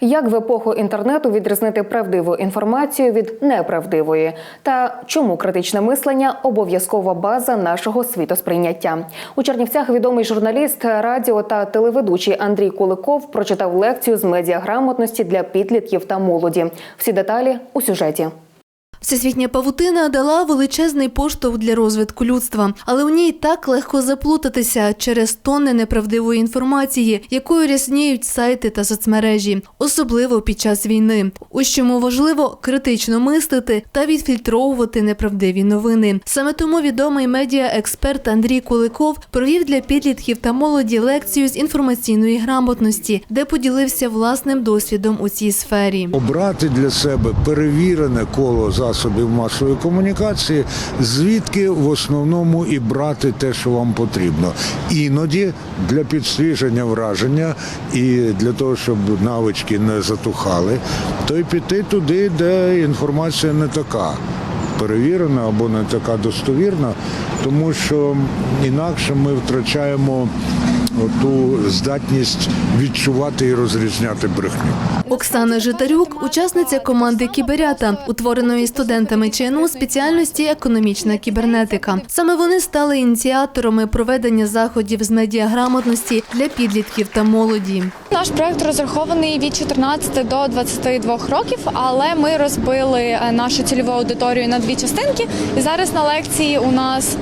Як в епоху інтернету відрізнити правдиву інформацію від неправдивої? Та чому критичне мислення обов'язкова база нашого світосприйняття? У Чернівцях відомий журналіст, радіо та телеведучий Андрій Куликов прочитав лекцію з медіаграмотності для підлітків та молоді. Всі деталі у сюжеті. Всесвітня павутина дала величезний поштовх для розвитку людства, але у ній так легко заплутатися через тонни неправдивої інформації, якою рясніють сайти та соцмережі, особливо під час війни. Ось чому важливо критично мислити та відфільтровувати неправдиві новини. Саме тому відомий медіаексперт Андрій Куликов провів для підлітків та молоді лекцію з інформаційної грамотності, де поділився власним досвідом у цій сфері. обрати для себе перевірене коло засобів масової комунікації, звідки в основному і брати те, що вам потрібно. Іноді для підсвіження враження і для того, щоб навички не затухали, то й піти туди, де інформація не така. Перевірена або не така достовірна, тому що інакше ми втрачаємо ту здатність відчувати і розрізняти брехню. Оксана Житарюк, учасниця команди Кіберята, утвореної студентами ЧНУ спеціальності економічна кібернетика. Саме вони стали ініціаторами проведення заходів з медіаграмотності для підлітків та молоді. Наш проект розрахований від 14 до 22 років, але ми розбили е, нашу цільову аудиторію на дві частинки. І зараз на лекції у нас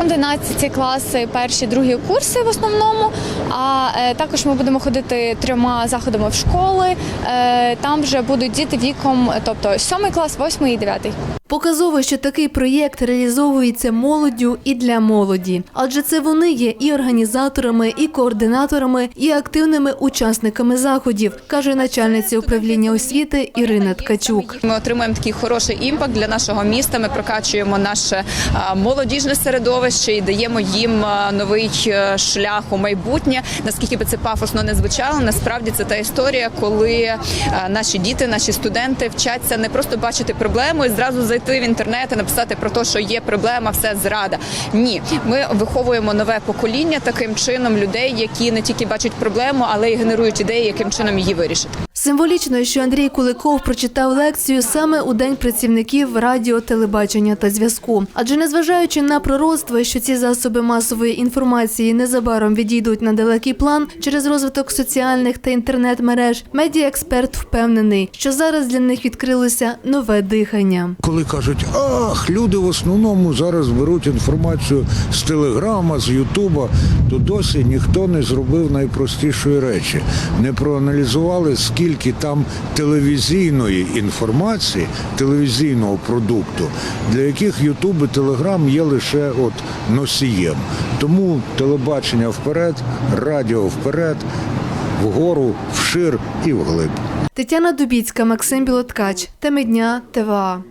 11 класи, перші, другі курси в основному. А е, також ми будемо ходити трьома заходами в школи. Е, Там вже будуть діти віком, тобто 7 клас, 8 і 9. Показово, що такий проєкт реалізовується молоддю і для молоді, адже це вони є і організаторами, і координаторами, і активними учасниками заходів, каже начальниця управління освіти Ірина Ткачук. Ми отримуємо такий хороший імпакт для нашого міста. Ми прокачуємо наше молодіжне середовище і даємо їм новий е, шлях у майбутнє. Наскільки би це пафосно не звучало, насправді це та історія, коли наші діти, наші студенти вчаться не просто бачити проблему і зразу зайти в інтернет і написати про те, що є проблема, все зрада. Ні, ми виховуємо нове покоління таким чином людей, які не тільки бачать проблему, але й генерують ідеї, яким чином її вирішити. Символічно, що Андрій Куликов прочитав лекцію саме у день працівників радіо, телебачення та зв'язку. Адже незважаючи на пророцтво, що ці засоби масової інформації незабаром відійдуть на далекий план через розвиток соціальних та інтернет-мереж, медіаексперт впевнений, що зараз для них відкрилося нове дихання. Коли кажуть, ах, люди в основному зараз беруть інформацію з телеграма, з Ютуба, то досі ніхто не зробив найпростішої речі. Не проаналізували, скільки там телевізійної інформації, телевізійного продукту, для яких Ютуб і Телеграм є лише от носієм. Тому телебачення вперед, радіо вперед, вгору, вшир і вглиб. Тетяна Дубіцька, Максим Білоткач. Теми дня ТВА.